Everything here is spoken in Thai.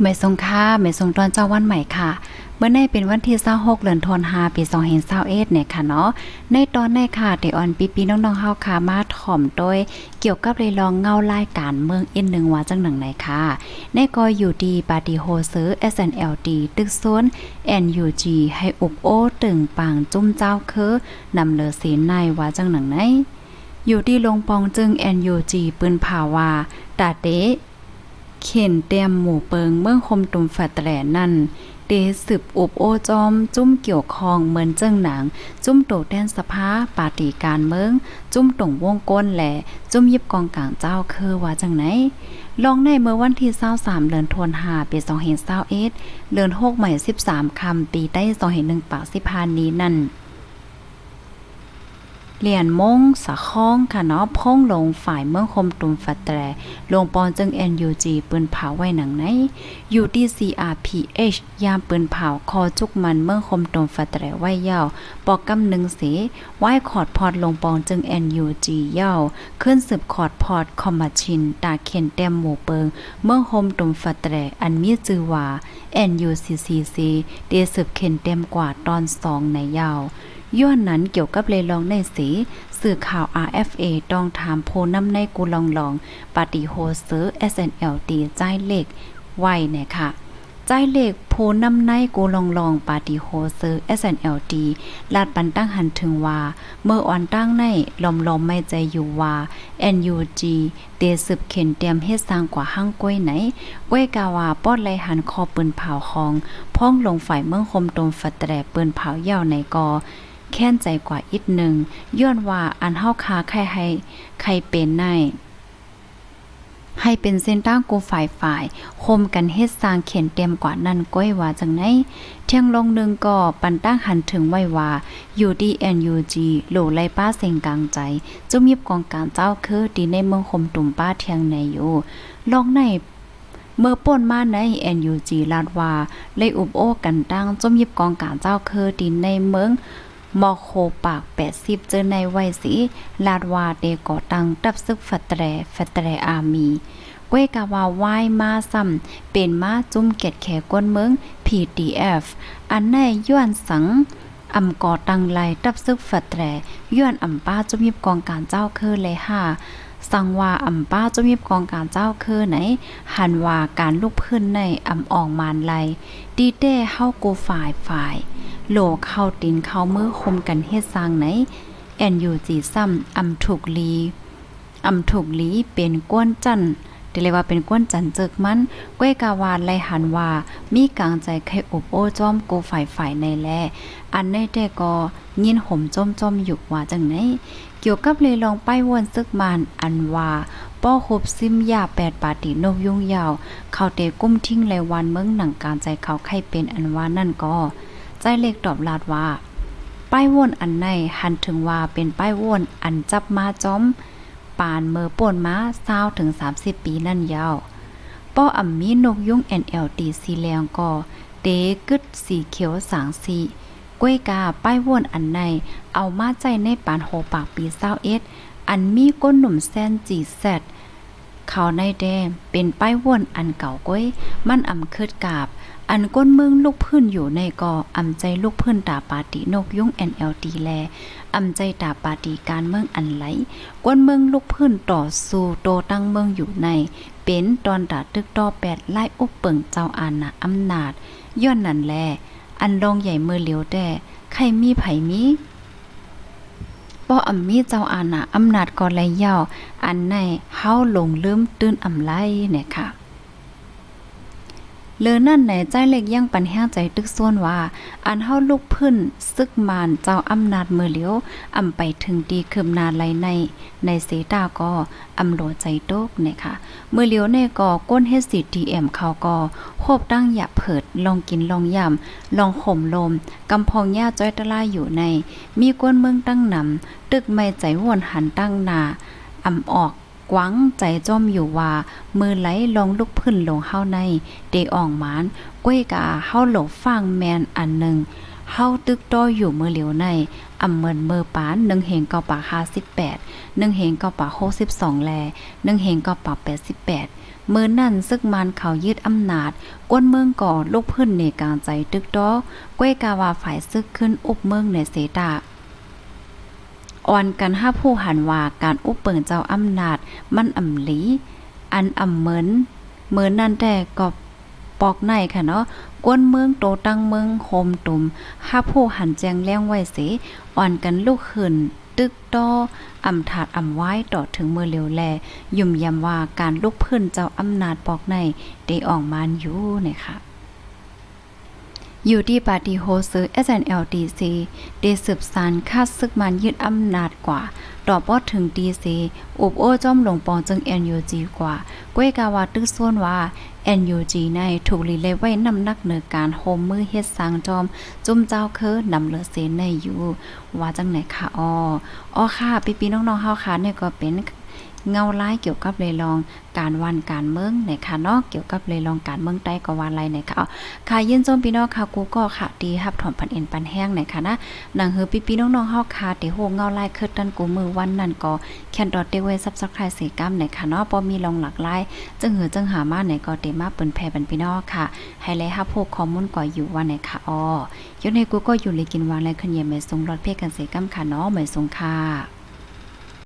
เมสงค่าเมสงตอนเจ้าวันใหม่ค่ะ เมื่อในเป็นวันที่26เดือนธันวาคมปี2021เนี่ยค่ะเนาะ ในตอนในค่ะเดออนปีปีน้องๆเฮาค่ะมาถ่อมโดยเกี่ยวกับเลยลองเงารายการเมืองอินหนึ่งว่าจังหนังไหนค่ะในก็อยู่ดีปาร์ตี้โฮเซอร์ SNLD ตึกโซน NUG ให้อุบโอตึงปางจุ้มเจ้าคือนำเลอเสนในว่าจังหนังไหนอยู่ที่ลงปองจึง NUG ปืนผาวาตาเตะ เข็นเตรียมหมู่เปิงเมื่อคมตุมฝัดแตรนั่นเดสืบอุบโอจอม จุ้มเกี่ยวคองเหมือนเจิ้งหนัง จุ้มโตแดนสภาปาติการเมือง จุ้มตงวงก้นแหล่จุ้มยิบกองกลางเจ้าคือว่าจังไหนลองในเมื่อวันที่23เดือนธันวาคมปี2021เดือน6ใหม่13คำปีใต้2021ปาก15นี้นั่น เหรียญมงสะข้องค่ะเนาะพ้องลงฝ่ายเมืองคมตุมฟัดแตรลงปอนจึง NUG ปืนเผาไว้หนังไหนยู่ที่ CRPH ยามปืนเผาคอจุกมันเมืองคมตุมฟัดแตรไว้ยาวปอกกำหนึ่งเสไว้ขอดพอดลงปองจึง NUG ยาวขึ้นสืบขอดพอดคอมมาชิน ตาเข็นแต้มหมู่เปิง เมืองคมตุมฟัดแตรอันมีจือว่า NUCCC เดสืบเข็นเต็มกว่าตอนสองในยาว ย้อนนั้นเกี่ยวกับเลยลองในสีสื่อข่าว RFA ต้องถามโพน้ำในกูลองลองปฏิโฮเซอร์ SNLD ใจเลขไว้เนี่ยค่ะใจเลขโพน้ำในกูลองลองปฏิโฮเซอร์ SNLD ลาดปันตั้งหันถึงว่า เมื่ออ่อนตั้งในลมลมไม่ใจอยู่ว่า NUG เตสืบเข็นเตรียมเฮ็ดสร้างกว่าห้างกล้วยไหนก้วยกาวาป้อนไลหันคอปืนเผาของ พ้องลงฝ่ายเมืองคมตมฝัดแตรปืนเผาเย่าในกอ แค้นใจกว่าอีกหนึ่งย้อนว่าอันเฮาคาใครให้ใครเป็นในให้เป็นเส้นตั้งกูฝ่ายฝ่ายคมกันเฮ็ดสร้างเข็นเต็มกว่านั้นก้อยว่าจังไหนเที่ยงลงหนึ่งก็ปันตั้งหันถึงไว้ว่า UDNUG โหลไลป้าเสียงกลางใจ จุมยิบกองการเจ้าคือดีในเมืองคมตุ่มป้าเที่ยงในอยู่ลองในเมื่อป่นมาใน NUG ลาดว่าเลยอุบโอกันตั้งจุมยิบกองการเจ้าคือดินในเมือง มอโคปาก80เจอในไว้สีลาดวาเดก่อตังตับซึกฟัตแตรฟัตแตรอามีก้วยกาวาไหว้มาซ้ำเป็นมาจุ่มเกตแขก้นเมือง PDF อันในย้อนสังอำก่อตังไลตับซึกฟัตแตรย้อนอำป้าจุ่มยิบกองการเจ้าคือเลยห้าสังว่าอำป้าจุ่มยิบกองการเจ้าคือไหน หันว่าการลุกพื้นในอำอ่องมานไลดีเต้เฮากูฝ่ายฝ่าย โหลเข้าตินเข้ามือคมกันเฮ็ดสร้างไหน แอนยูจีซ้ำอำถูกลีอำถูกลีเป็นก้วนจันเดเรียกว่าเป็นก้วนจันเจิกมันก้วยกาวานไลหันว่า มีกลางใจไข่อบโอจอมกูฝ่ายฝ่ายในแล อันในแต่ก็ยินห่มจมจมอยู่ว่าจังไหน เกี่ยวกับเลยลองป้ายวนซึกมานอันว่าป้อคบซิมยาแปดปาตินกยุ่งยาว เขาเตกุ้มทิ้งไรวันเมืองหนังการใจเขาไข่เป็นอันว่านั่นก็ ใจเล็กตอบลาดว่า ป้ายว่นอันในหันถึงว่าเป็นป้ายว่นอันจับมาจ้อม ปานเมือป่นมาเศร้าถึง 30 ปีนั่นยาวป้ออ่ำมีนกยุ่ง NLD สีแลงก็เตกึดสีเขียวสางสีก้วยกาป้ายว่นอันใน เอามาใจในปานโหปากปีเศร้าเอ็ดอันมีก้นหนุ่มแซนจีแซดเขาในแดมเป็นป้ายว่นอันเก่าก้อย มันอ่ำคืดกาบ อันก้นเมืองลูกพื้นอยู่ในกออำใจลูกพื้นตาปาตินกยุ่ง NLD แลอำใจตาปาติการเมืองอันไหล ก้นเมืองลูกพื้นต่อสู้โตตั้งเมืองอยู่ใน เป็นตอนตาตึกต่อแปดไล่อุปเปิงเจ้าอาณาอำนาจย้อนนั่นแล อันรองใหญ่มือเหลียวแต่ใครมีไผมีป้ออำมีเจ้าอาณาอำนาจก็เลยยาวอันในเฮาลงลืมตื่นอำไลเนี่ยค่ะ เลอนั่นไหนใจเล็กยังปันแห้งใจตึกส่วนว่า อันเฮาลูกพื้นซึกมานเจ้าอำนาจมือเหลียวอำไปถึงดีคืมนาไหลใน ในเสตาก็อำโหลใจโตกเนี่ยค่ะมือเหลียวในก็ก้นเฮ็ดสิ DM เอ๋มเขาก็โคบตั้งหยาเผิดลองกินลองย่ำลองข่มลมกำพองหญ้าจ้อยตะลายอยู่ใน มีก้นเมืองตั้งนำตึกไม่ใจวนหันตั้งนาอำออก กวังใจจ้อมอยู่ว่า มือไหลลองลุกพื้นลงเฮาใน เดอ่องหมานก้วยกาเฮาหลบฟางแมนอันหนึ่งเฮาตึกต้ออยู่มือเหลียวในอำเมินมือปานหนึ่งเหงเกาปากห้าสิบแปดหนึ่งเหงเกาปาหกสิบสองแลหนึ่งเหงเกาปาแปดสิบแปดมือนั้นซึกมันเขายึดอำนาจก้นเมืองก่อลูกพื้นในกลางใจตึกดอก้วยกาวาฝ่ายซึกขึ้นอุบเมืองในเสตา อ่อนกันห้าผู้หันว่าการอุปเปิงเจ้าอำนาจ มันอ่ำหลี อันอ่ำเหมือนเหมือนนั่นแต่ก็ปอกในค่ะเนาะกวนเมืองโตตั้งเมืองโฮมตุมห้าผู้หันแจงแล้งไว้เสอ่อนกันลูกขึ้น ตึกตออ่ำถาดอ่ำไว้ต่อถึงมือเร็วแล ยุ่มยำว่าการลุกพื้นเจ้าอำนาจปอกในได้ออกมานอยู่นะคะ อยู่ที่ปาร์ตี้โฮสต์ SNLDC ได้สืบสารคาดซึกมันยึดอำนาจกว่าตอบว่าถึง DC อุบโอ้จอมหลงปองจึง NUG กว่า ก้วยกาวาตึกส่วนว่า NUG ในถูกลีเลยไว้นำนักเหนือการโฮมมือเฮ็ดสร้างจอม จุ่มเจ้าเคือนำเลือเสนในอยู่ ว่าจังไหนคะอ้ออ้อค่ะ พี่ๆน้องๆเฮาค่ะเนี่ยก็เป็น เงาไลายเกี่ยวกับเลยลองการวันการเมืองนะคะเนาะเกี่ยวกับเลยลองการเมืองใต้ก็ว่าอะไรนะคะอาค่ะยินจมพี่น้องค่ะกูก็ค่ะดีครับถอมพันเอ็นปันแห้งนะคะนะหนังเฮือพี่ๆน้องๆเฮาค่ะเตโหเงาไลายคือตันกูมือวันนั้นก็แคนดอทเตเวซับสไครต์สีกัมนะคะเนาะบ่มีลองหลากหลายจึงเหือจึงหามาไหนก็เตมาเปิ้นแพ่บันพี่น้องค่ะ ให้ไลฮับพวกข้อมูลก่ออยู่ว่าไหนค่ะอ้อยกในกูก็อยู่เลยกินวางและขึ้นเยไม่ทรงรถเพกันเสกัมค่ะเนาะไม่ทรงค่ะ